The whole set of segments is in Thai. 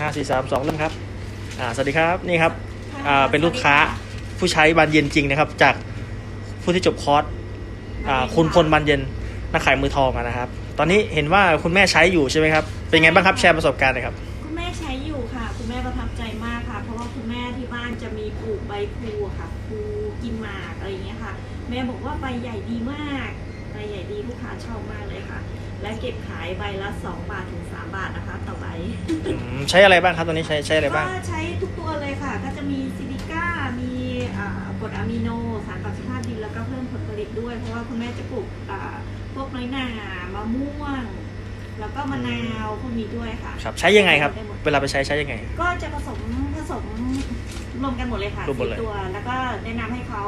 ห้าสี่สามสองเริ่มครับอ่าสวัสดีครับนี่ครับอ่าเป็นลูกค้าผู้ใช้บานเย็นจริงนะครับ จากผู้ที่จบคอร์สอ่าคุณพลบานเย็นนักขายมือทองอะนะครับ ตอนนี้เห็นว่าคุณแม่ใช้อยู่ใช่ไหมครับเป็นไงบ้างครับแชร์ประสบการณ์หน่อยครับ คุณแม่ใช้อยู่ค่ะ คุณแม่ประทับใจมากค่ะ เพราะว่าคุณแม่ที่บ้านจะมีปลูกใบพลูอะค่ะพลูกินหมากอะไรอย่างเงี้ยค่ะ แม่บอกว่าใบใหญ่ดีมากใบใหญ่ดีลูกค้าชอบมากเลยค่ะ และเก็บขายใบละ 2 บาทถึง 3 บาทนะคะต่อ ใบอืมใช้อะไรบ้างครับตอนนี้ใช้ใช้อะไรบ้าง ก็ใช้ทุกตัวเลยค่ะ ก็จะมีซิลิก้า มีอ่ากรดอะมิโนสารปรับสภาพดินแล้วก็เพิ่มผลผลิตด้วย เพราะว่าคุณแม่จะปลูกอ่าพวกน้อยหนามะม่วง แล้วก็มะนาวพวกนี้ด้วยค่ะ ครับ ใช้ยังไงครับ ได้หมด เวลาไปใช้ใช้ยังไง ก็จะผสมผสม รวมกันหมดเลยค่ะรวมหมดเลย สี่ตัว แล้วก็แนะนำให้เขา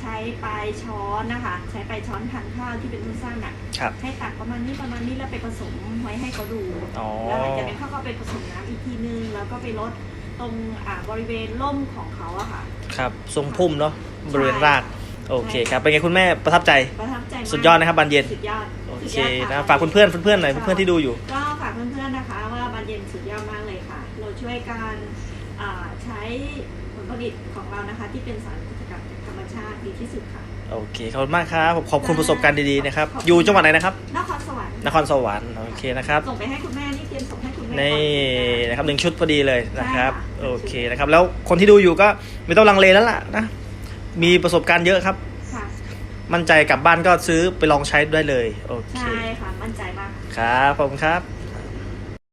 ใช้ปลายช้อนนะคะ ใช้ปลายช้อนพันข้าวที่เป็นรุ่นสั้นอะ ครับ ให้ตักประมาณนี้ประมาณนี้แล้วไปผสมไว้ให้เขาดู อ๋อ แล้วหลังจากนั้นเขาก็ไปผสมน้ำอีกทีนึง แล้วก็ไปลดตรงอ่าบริเวณร่มของเขาอะค่ะ ครับทรงพุ่มเนาะบริเวณราก โอเคครับเป็นไงคุณแม่ประทับใจ ประทับใจมากสุดยอดนะครับบานเย็น สุดยอดโอสุดเคยอดนะฝากเพื่อนๆเพื่อนๆหน่อยเพื่อนๆที่ดูอยู่ ก็ฝากเพื่อนๆนะคะว่าบานเย็นสุดยอดมากเลยค่ะ เราช่วยการอ่าใช้ ผลผลิตของเรานะคะ ที่เป็นสารสกัดจากธรรมชาติดีที่สุดค่ะ โอเคขอบคุณมากครับผมขอบคุณประสบการณ์ดีๆนะครับอยู่จังหวัดไหนนะครับ นครสวรรค์นครสวรรค์โอเคนะครับ ส่งไปให้คุณแม่นี่เตรียมส่งให้คุณแม่นี่ก่อ นะครับหนึ่งชุดพอดีเลยนะครับ ใช่ค่ะ โอเคนะครับ แล้วคนที่ดูอยู่ก็ไม่ต้องลังเลแล้วล่ะนะ มีประสบการณ์เยอะครับ ค่ะ มั่นใจกลับบ้านก็ซื้อไปลองใช้ได้เลย โอเค ใช่ค่ะ มั่นใจมากค่ะครับขอบคุณครับ